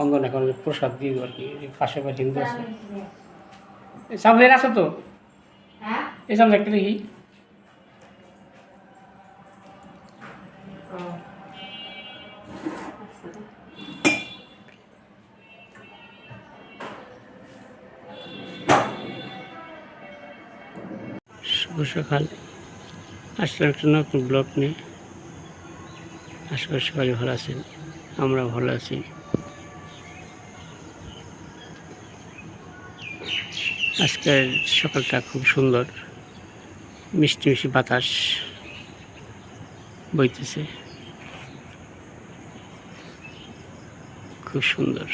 অঙ্গন এখন প্রসাদ দিয়ে দেবো আর কি পাশে পাশে হিন্দু আছে। সামনে আছে তো? হ্যাঁ? এই সামনে একটা দেখি। শুভ সকাল। আসলে একটা নতুন ব্লগ নিয়ে। আশা করি সবাই ভালো আছেন আমরা ভালো আছি। আজকের সকালটা খুব সুন্দর। মিষ্টি মিষ্টি বাতাস বইতেছে। খুব সুন্দর।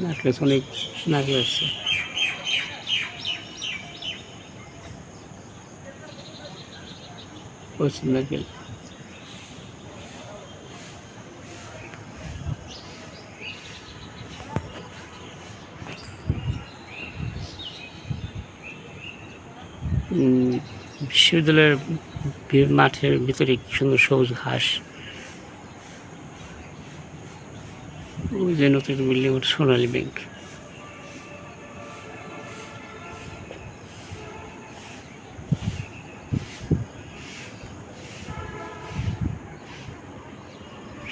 নারকেল অনেক নারকেল আসছে প্রচুর নারকেল বিশ্ববিদ্যালয়ের মাঠের ভিতরে কি সুন্দর সবুজ ঘাস। ওই যে নতুন বিল্ডিং, ওটা সোনালী ব্যাংক।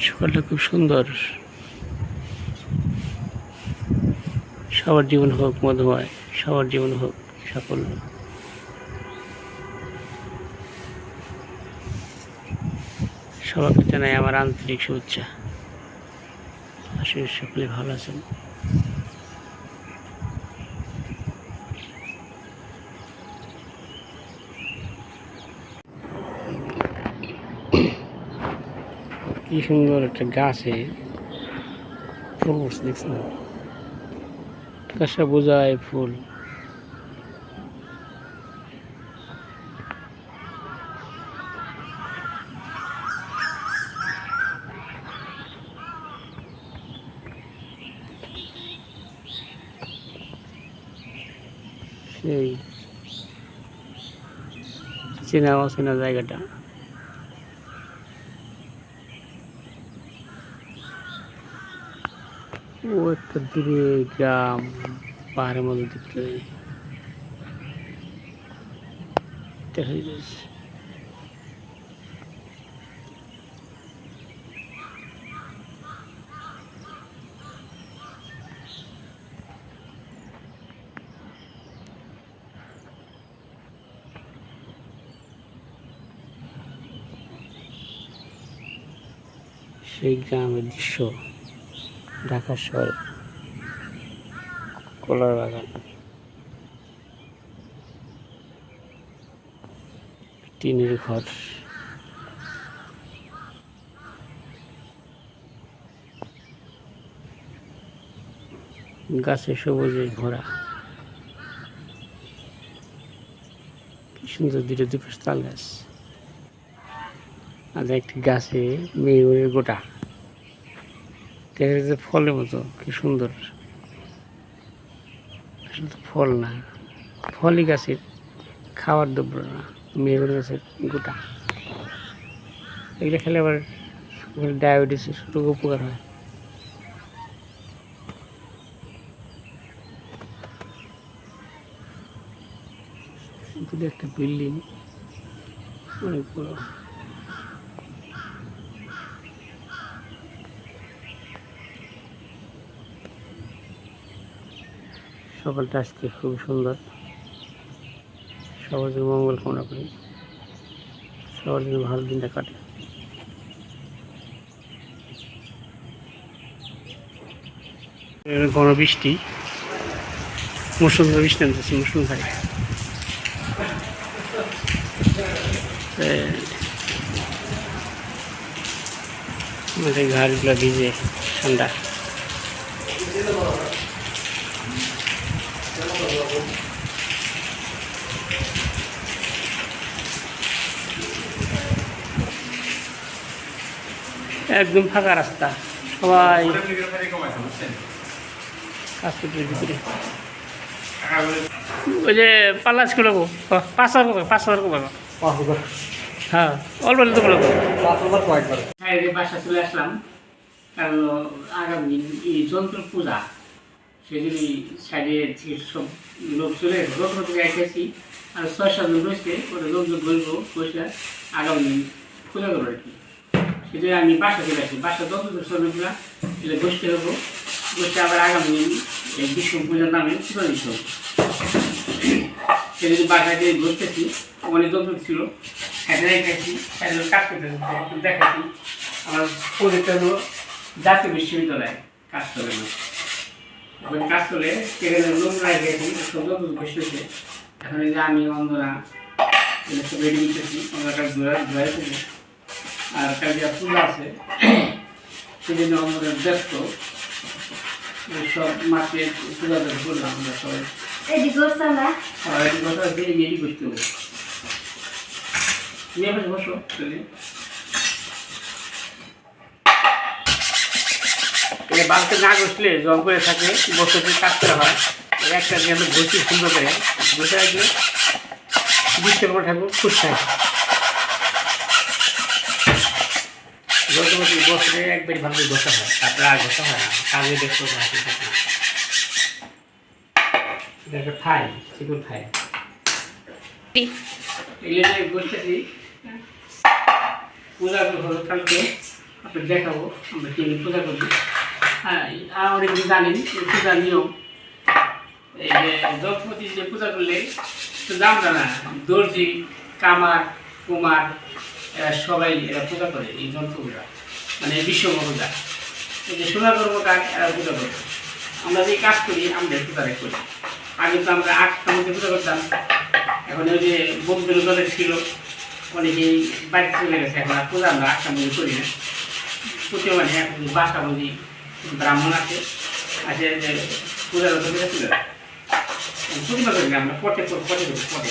সকালটা খুব সুন্দর। সবার জীবন হোক, মধুময়। সবার জীবন হোক, সাফল্য। সবাইকে জানাই আমার আন্তরিক শুভেচ্ছা। আসলে সকলে ভালো আছেন। কি সুন্দর একটা গাছে ফুল দেখছেন? কাশা বোঝায় ফুল সেই চেনা অচেনা জায়গাটা। ও একটা দূরে গ্রাম পাহাড়ের মধ্যে দেখতে। দেখা যাচ্ছে। সেই গ্রামের দৃশ্য ঢাকা শহরে কলার বাগান টিনের ঘর। গাছে সবুজে ভরা। কি সুন্দর দুটো দুপাশ তাল গাছ আর একটি গাছে মেয়ের গোটা। দেখা ফলের মতো, কি সুন্দর। আসলে তো ফল না, ফলই গাছের খাওয়ার দ্রব্য না মেয়ের গাছের গোটা। এগুলো খেলে আবার ডায়াবেটিসের রোগ উপকার হয়। একটা বিল্ডিং অনেক বড়। সকালটা আজকে খুব সুন্দর। সবার জন্য মঙ্গল কামনা করি। সবার জন্য ভালো দিনটা কাটে। ঘন বৃষ্টি মুসুলধারে বৃষ্টি আনতেছে মুসুলধারে আমাদের ঘাড়গুলো ভিজে ঠান্ডা। একদম ফাঁকা রাস্তা। সবাই হসপিটালের ভিতরে ওই যে পাল্লা স্কুল পাঁচ হাজার পাঁচ হাজার করব হ্যাঁ অল্প তো করব হ্যাঁ এই বাসা চলে আসলাম। কারণ আগামী এই যন্ত্র পূজা। সেজন্য সাইডে সব লোক চলে গেছে যন্ত্র থেকে আর ছয় সাত জন রয়েছে ওটা যন্ত্র বলব বসে আগামী দিন পূজা করব আর কি। সেজন্য আমি বাসা চলে আসি বাসা যন্ত্র শ্রমিকরা এটা গোষ্ঠী আবার আগামী এই পূজার নামে পূজা দিতে হবে। সেদিন বাসায় যে বসতেছি অনেক যন্ত্র ছিল রেখেছি সাইডে কাজ করতে দেখাচ্ছি আমার প্রজেক্টটা হলো জাতীয় বিশ্ববিদ্যালয়ে কাজ করে না ওখানে কাজ করে সেখানে নোংরা গেছি, সব যন্ত্র বসেছে এখন এই যে আমি, অন্ধরা সব রেডি করতেছি আমরা কাজ থেকে আর কালকে পূজা আছে। সেজন্য আমাদের ব্যস্ত। সব মাকে করলাম আমরা সবাই। না। সবাই কথা হচ্ছে এডি করতে হবে। তুমি এবার বসো চলে এই বালতি না বসলে জল করে থাকে বসে করা হয়। একটা বসি সুন্দর করে বসে রাখলে বিশ্বকর্মা ঠাকুর খুশ থাকে যতবছর বছরে একবারই ভালো বসা হয়। তারপরে আর বসা হয় না। কাজে ব্যস্ত হয় একটা খাই এগুলো যে বলতেছি। পূজা হলো কালকে আপনার দেখাবো। আমরা কি পূজা করি আর জানেন পূজার নিয়ম। এই যে দ্রৌপদী যে পূজা করলে শুধু আমরা না দর্জি কামার কুমার এরা সবাই, এরা পূজা করে, এই যন্ত্রগুলা মানে বিশ্বকর্মা এই যে সোনা কর্মকার এরা পূজা করে। আমরা যে কাজ করি, আমরা পূজারে করি। আগে তো আমরা আটটার মধ্যে পূজা করতাম। এখন ওই যে বন্ধুর দলে ছিল, অনেকেই বাড়িতে চলে গেছে। এখন আর পূজা আমরা আটটার মধ্যে করি না। পুজো মানে এখন বাসা বুঝি ব্রাহ্মণ আছে। আছে যে পূজার তুলে পূজা করি। আমরা পটে পটে পটে।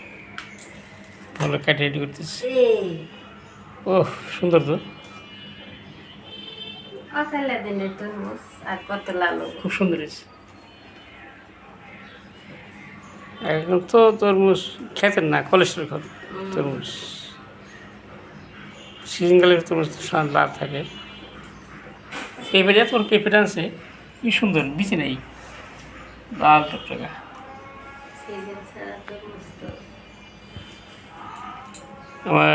ফলগুলো কাটে রেডি করতেছে। ও সুন্দর তো। খুব সুন্দর এখন তো তরমুজ খেতেন না কোলেস্ট্রল খান তরমুজ। সিজনকালের তরমুজ লাভ থাকে। পেঁপেটা তোর পেঁপেটা আছে কি সুন্দর বিচি নেই। লাল টকটকা। আমার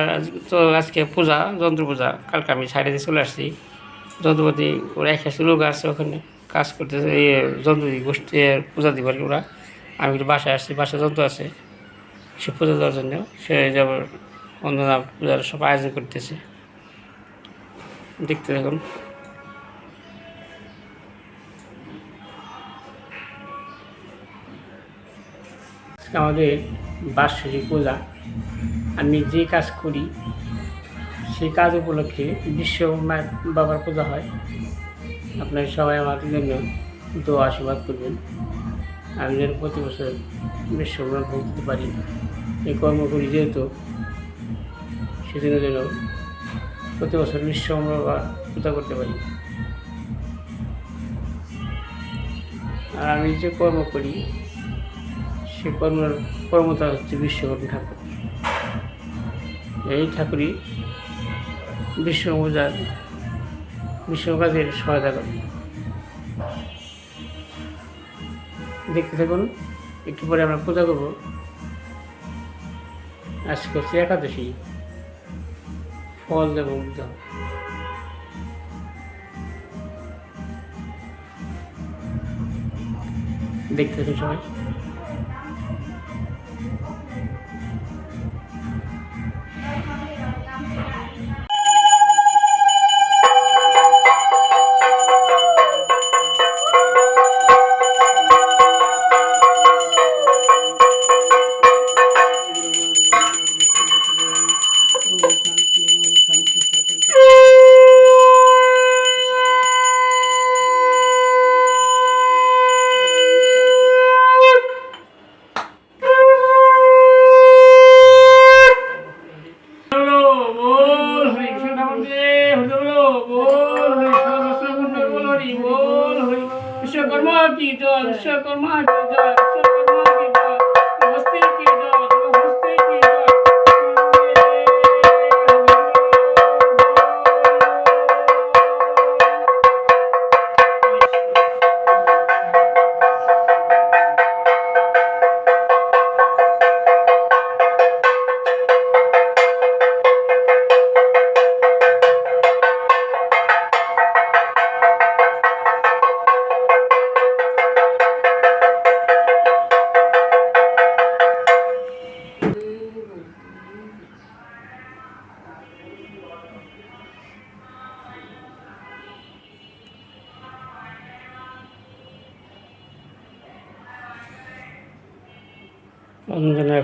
তো আজকে পূজা, যন্ত্র পূজা, কালকে আমি সাইডে দিয়ে চলে আসছি। যন্ত্রপাতি ওরা এক আসছে লোক আসছে ওখানে, কাজ করতেছে, এই যন্ত্র গোষ্ঠী পূজা দিবার ওরা। আমি একটু বাসায় আসছি, বাসায় যন্ত্র আছে। সে পূজা দেওয়ার জন্য, সে যাবার অন্যরা পূজার সব আয়োজন করতেছে। দেখতে দেখুন আমাদের বার্ষিক পূজা। আমি যে কাজ করি, সেই কাজ উপলক্ষে বিশ্বকর্মা বাবার পূজা হয়। আপনারা সবাই আমার জন্য দোয়া আশীর্বাদ করবেন। আমি যেন প্রতি বছর বিশ্বকর্মা ভোগ দিতে পারি। এই কর্ম করি যেহেতু, সেজন্য যেন প্রতি বছর বিশ্বকর্মা বাবার পূজা করতে পারি। আর আমি যে কর্ম করি, সে কর্মের কর্মতা হচ্ছে বিশ্বকর্মা ঠাকুর। এই ঠাকুরই বিশ্বপূজার বিশ্বকাজের সহায়তা করে। দেখতে থাকুন, একটু পরে আমরা পূজা করব। আজকে হচ্ছে একাদশী। ফল দেব দেখতে থাকুন সবাই। বিশ্বকর্মা জল জয়। বিশ্বকর্মা কি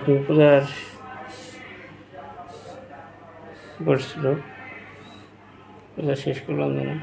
পড়ছিল পূজার করছিল পূজা শেষ করলাম অঞ্জনা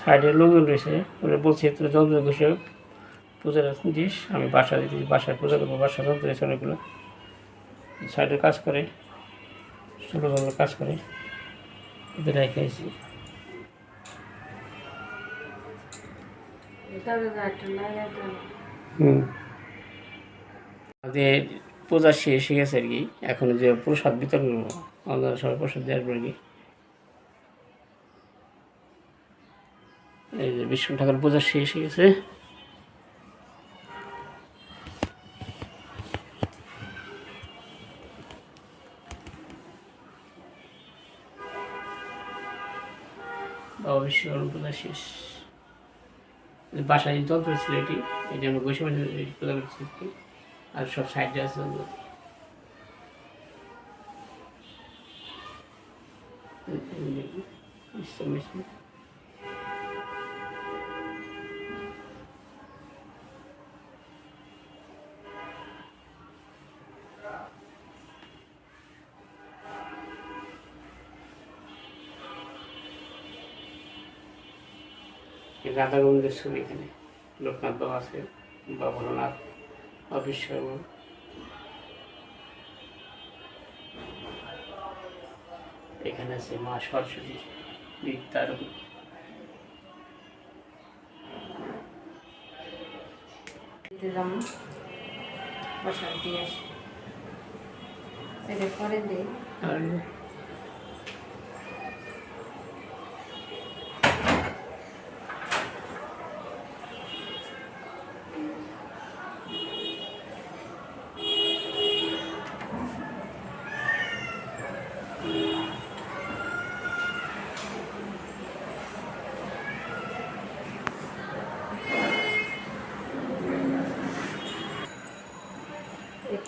সাইডে লোকজন রয়েছে। ওরা বলছে তোরা যন্ত্র বসে পূজার দিস আমি বাসা দিতে বাসায় পূজা করব বাসা যন্ত্র রয়েছে অনেকগুলো। সাইডে কাজ করে ষোলো যন্ত্র কাজ করে। ওদের রেখে আছি হুম। আমাদের পূজা শেষ হয়ে গেছে আর কি। এখন যে প্রসাদ বিতরণ করব। আমাদের সবাই প্রসাদ দেওয়ার পর কি। এই যে বিষ্ণু ঠাকুর পূজা শেষ হয়ে গেছে শেষ বাসায় যন্ত্র ছিল এটি আমরা করছি আর সব সাইডে আছে রাধা গোবিন্দের ছবি এখানে লোকনাথ বাবা আছে বা ভোলানাথ বা বিশ্বকর্মা এখানে আছে মা সরস্বতী বিদ্যার দিলাম বসার দিয়ে পরে দিই।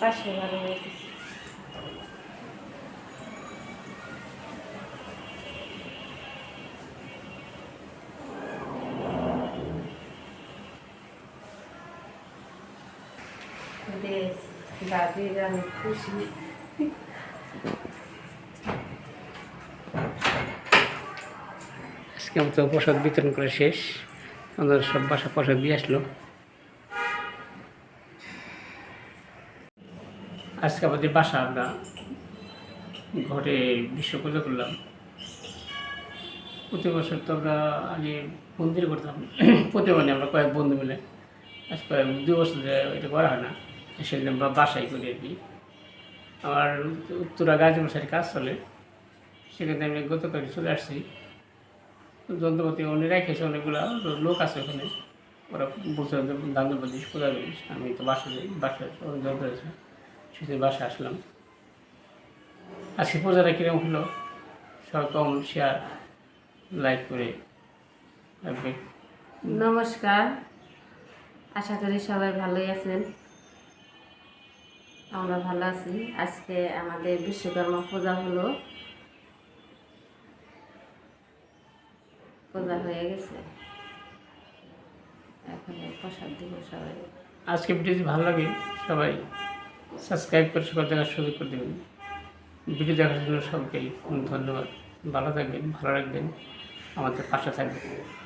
পাশে ভালো হয়ে আমি খুশি। আজকে আমরা তো প্রসাদ বিতরণ করে শেষ। আমাদের সব বাসা প্রসাদ দিয়ে আসলো। আজকে আমাদের বাসা আমরা ঘরে বিশ্ব পূজা করলাম। প্রতি বছর তো আমরা আগে মন্দিরে করতাম। প্রতি মানে আমরা কয়েক বন্ধু মিলে আজ কয়েক দু বছর এটা করা হয় না। সেদিন আমরা বাসায় করি আর কি। আমার উত্তরা সাইডে কাজ চলে। সেখানে আমি গতকাল চলে আসছি। যন্ত্রপাতি অনেক রেখেছে অনেকগুলো লোক আছে ওখানে। ওরা বলছে দিস পূজা করিস আমি তো বাসা যাই, বাসায় যন্ত্র আছে। সেদিন বাসায় আসলাম। আজকে পূজাটা কীরকম হলো সবাই কমেন্ট শেয়ার লাইক করে রাখবে। নমস্কার আশা করি সবাই ভালোই আছেন। আমরা ভালো আছি। আজকে আমাদের বিশ্বকর্মা পূজা হলো। পূজা হয়ে গেছে। এখন প্রসাদ দিব সবাই আজকে ভিডিও যদি ভালো লাগে সবাই। সাবস্ক্রাইব করে সকাল দেখার সুযোগ করে দেবেন। ভিডিও দেখার জন্য সবাইকে ধন্যবাদ। ভালো থাকবেন, ভালো রাখবেন। আমাদের পাশে থাকবেন।